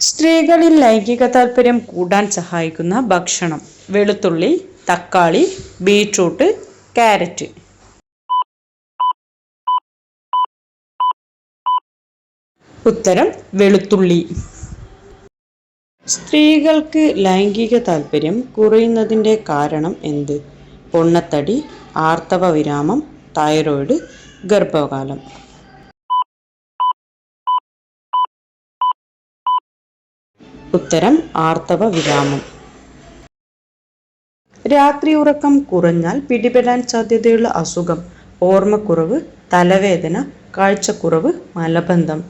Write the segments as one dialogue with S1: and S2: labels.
S1: സ്ത്രീകളിൽ ലൈംഗിക താല്പര്യം കൂടാൻ സഹായിക്കുന്ന ഭക്ഷണം. വെളുത്തുള്ളി തക്കാളി ബീട്രൂട്ട് ക്യാരറ്റ്. ഉത്തരം വെളുത്തുള്ളി. സ്ത്രീകൾക്ക് ലൈംഗിക താല്പര്യം കുറയുന്നതിന്റെ കാരണം എന്ത്? പൊണ്ണത്തടി ആർത്തവ വിരാമം തൈറോയിഡ് ഗർഭകാലം. ഉത്തരം ആർത്തവ വിരാമം രാത്രി ഉറക്കം കുറഞ്ഞാൽ പിടിപെടാൻ സാധ്യതയുള്ള അസുഖം ഓർമ്മക്കുറവ് തലവേദന കാഴ്ചക്കുറവ് മലബന്ധം.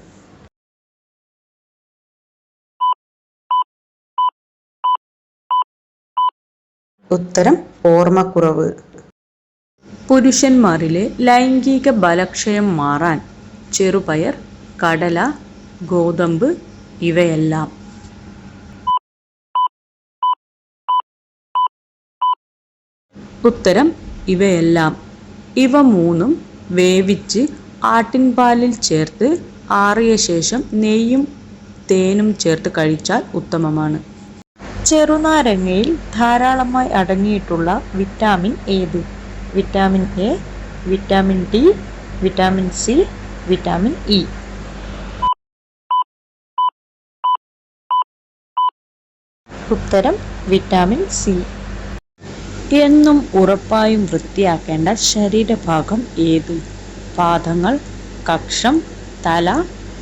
S1: ഉത്തരം ഓർമ്മക്കുറവ്. പുരുഷന്മാരിലെ ലൈംഗിക ബലക്ഷയം മാറാൻ ചെറുപയർ കടല ഗോതമ്പ് ഇവയെല്ലാം. ഉത്തരം ഇവയെല്ലാം. ഇവ മൂന്നും വേവിച്ച് ആട്ടിൻപാലിൽ ചേർത്ത് ആറിയ ശേഷം നെയ്യും തേനും ചേർത്ത് കഴിച്ചാൽ ഉത്തമമാണ്. ചെറുനാരങ്ങയിൽ ധാരാളമായി അടങ്ങിയിട്ടുള്ള വിറ്റാമിൻ ഏത്? Vitamin A vitamin D vitamin C vitamin E. ഉത്തരം വിറ്റാമിൻ സി. എന്നും ഉറപ്പായും വൃത്തിയാക്കേണ്ട ശരീരഭാഗം ഏത്? പാദങ്ങൾ കക്ഷം തല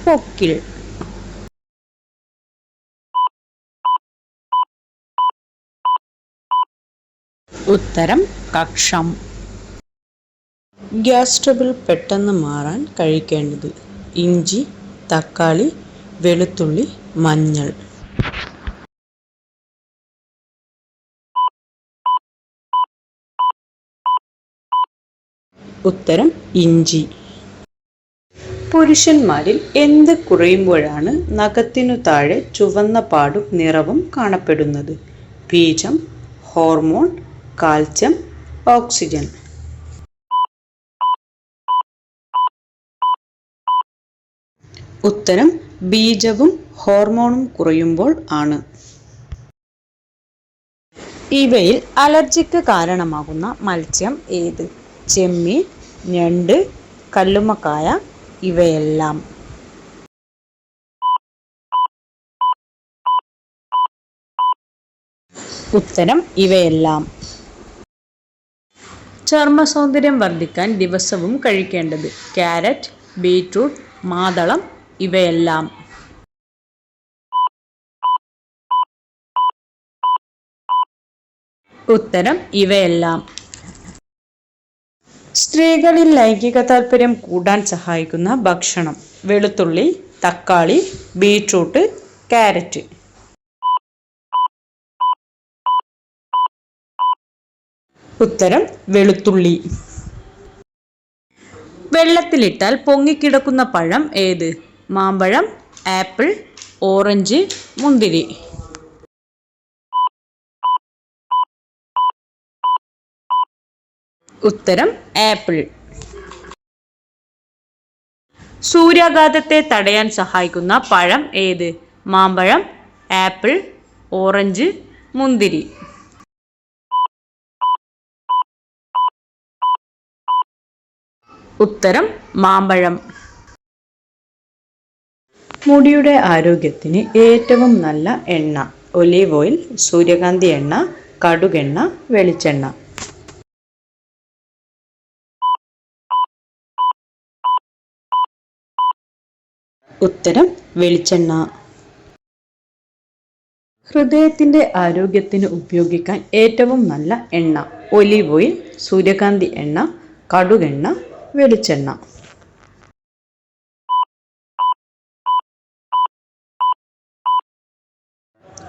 S1: പൊക്കിൾ ഉത്തരം കക്ഷം. ഗ്യാസ് ട്രബിൾ പെട്ടെന്ന് മാറാൻ കഴിക്കേണ്ടത് ഇഞ്ചി തക്കാളി വെളുത്തുള്ളി മഞ്ഞൾ. ഉത്തരം ഇഞ്ചി. പുരുഷന്മാരിൽ എന്ത് കുറയുമ്പോഴാണ് നഖത്തിനു താഴെ ചുവന്ന പാടും നിറവും കാണപ്പെടുന്നത്? ബീജം ഹോർമോൺ കാൽസ്യം ഓക്സിജൻ. ഉത്തരം ബീജവും ഹോർമോണും കുറയുമ്പോൾ ആണ്. ഇവയിൽ അലർജിക്ക് കാരണമാകുന്ന മത്സ്യം ഏത്? ചെമ്മീൻ ഞണ്ട് കല്ലുമ്മക്കായ ഇവയെല്ലാം. ഉത്തരം ഇവയെല്ലാം. ചർമ്മ സൗന്ദര്യം വർദ്ധിക്കാൻ ദിവസവും കഴിക്കേണ്ടത് ക്യാരറ്റ് ബീറ്റ്റൂട്ട് മാതളം ഇവയെല്ലാം. ഉത്തരം ഇവയെല്ലാം. സ്ത്രീകളിൽ ലൈംഗിക താല്പര്യം കൂടാൻ സഹായിക്കുന്ന ഭക്ഷണം. വെളുത്തുള്ളി തക്കാളി ബീട്രൂട്ട് ക്യാരറ്റ്. ഉത്തരം വെളുത്തുള്ളി. വെള്ളത്തിലിട്ടാൽ പൊങ്ങിക്കിടക്കുന്ന പഴം ഏത്? മാമ്പഴം ആപ്പിൾ ഓറഞ്ച് മുന്തിരി. ഉത്തരം ആപ്പിൾ. സൂര്യാഘാതത്തെ തടയാൻ സഹായിക്കുന്ന പഴം ഏത്? മാമ്പഴം ആപ്പിൾ ഓറഞ്ച് മുന്തിരി. ഉത്തരം മാമ്പഴം. മുടിയുടെ ആരോഗ്യത്തിന് ഏറ്റവും നല്ല എണ്ണ ഒലീവ് ഓയിൽ സൂര്യകാന്തി എണ്ണ കടുകെണ്ണ വെളിച്ചെണ്ണ. ഉത്തരം വെളിച്ചെണ്ണ. ഹൃദയത്തിന്റെ ആരോഗ്യത്തിന് ഉപയോഗിക്കാൻ ഏറ്റവും നല്ല എണ്ണ ഒലിവ് ഓയിൽ സൂര്യകാന്തി എണ്ണ കടുകെണ്ണ വെളിച്ചെണ്ണ.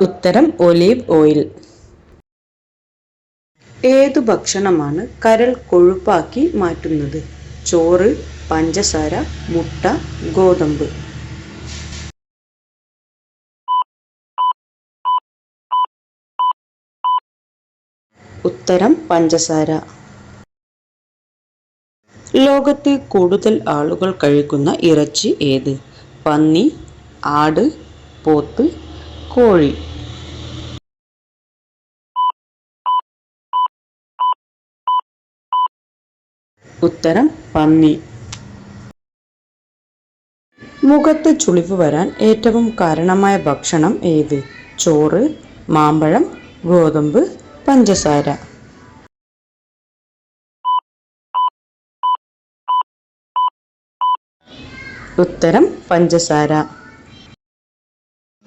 S1: ഉത്തരം ഒലീവ് ഓയിൽ. ഏതു ഭക്ഷണമാണ് കരൾ കൊഴുപ്പാക്കി മാറ്റുന്നത്? ചോറ് പഞ്ചസാര മുട്ട ഗോതമ്പ്. ഉത്തരം പഞ്ചസാര. ലോകത്തെ കൂടുതൽ ആളുകൾ കഴിക്കുന്ന ഇറച്ചി ഏത്? പന്നി ആട് പോത്ത് കോഴി. ഉത്തരം പന്നി. മുഖത്ത് ചുളിവ് വരാൻ ഏറ്റവും കാരണമായ ഭക്ഷണം ഏത്? ചോറ് മാമ്പഴം ഗോതമ്പ് പഞ്ചസാര. ഉത്തരം പഞ്ചസാര.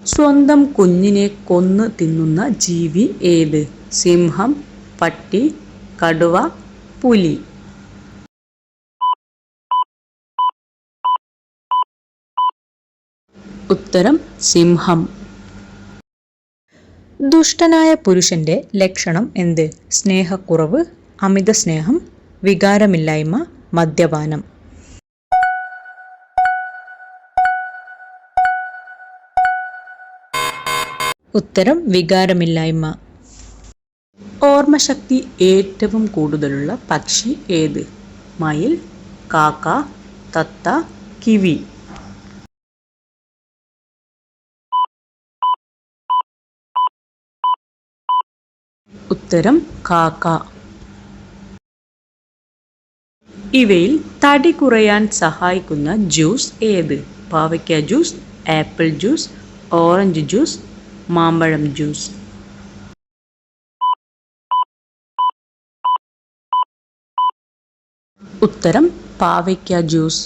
S1: സ്വന്തം കുഞ്ഞിനെ കൊന്ന് തിന്നുന്ന ജീവി ഏത്? സിംഹം പട്ടി കടുവ പുലി. ഉത്തരം സിംഹം. ദുഷ്ടനായ പുരുഷന്റെ ലക്ഷണം എന്ത്? സ്നേഹക്കുറവ് അമിത സ്നേഹം വികാരമില്ലായ്മ മദ്യപാനം. ഉത്തരം വികാരമില്ലായ്മ. ഓർമ്മശക്തി ഏറ്റവും കൂടുതലുള്ള പക്ഷി ഏത്? മയിൽ കാക്ക തത്ത കിവി. ഉത്തരം കാക്ക. ഇവയിൽ തടി കുറയാൻ സഹായിക്കുന്ന ജ്യൂസ് ഏത്? പാവയ്ക്ക juice apple juice orange juice മാമ്പഴം ജ്യൂസ്. ഉത്തരം പാവയ്ക്ക ജ്യൂസ്.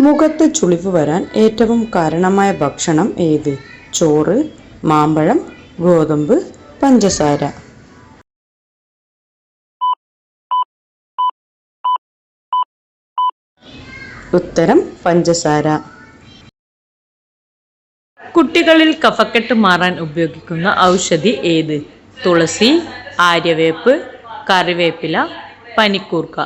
S1: മുഖത്ത് ചുളിവ് വരാൻ ഏറ്റവും കാരണമായ ഭക്ഷണം ഏത്? ചോറ് മാമ്പഴം ഗോതമ്പ് പഞ്ചസാര. ഉത്തരം പഞ്ചസാര. കുട്ടികളിൽ കഫക്കെട്ട് മാറാൻ ഉപയോഗിക്കുന്ന ഔഷധി ഏത്? തുളസി ആര്യവേപ്പ് കറിവേപ്പില പനിക്കൂർക്ക.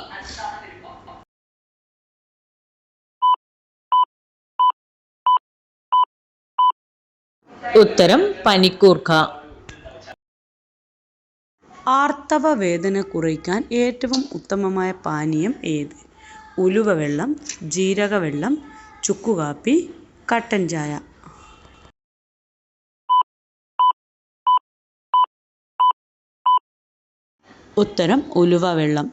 S1: ഉത്തരം പനിക്കൂർക്ക. ആർത്തവ വേദന കുറയ്ക്കാൻ ഏറ്റവും ഉത്തമമായ പാനീയം ഏത്? ഉലുവ വെള്ളം ജീരക വെള്ളം ചുക്കുകാപ്പി കട്ടൻ ചായ. ഉത്തരം ഉലുവ വെള്ളം.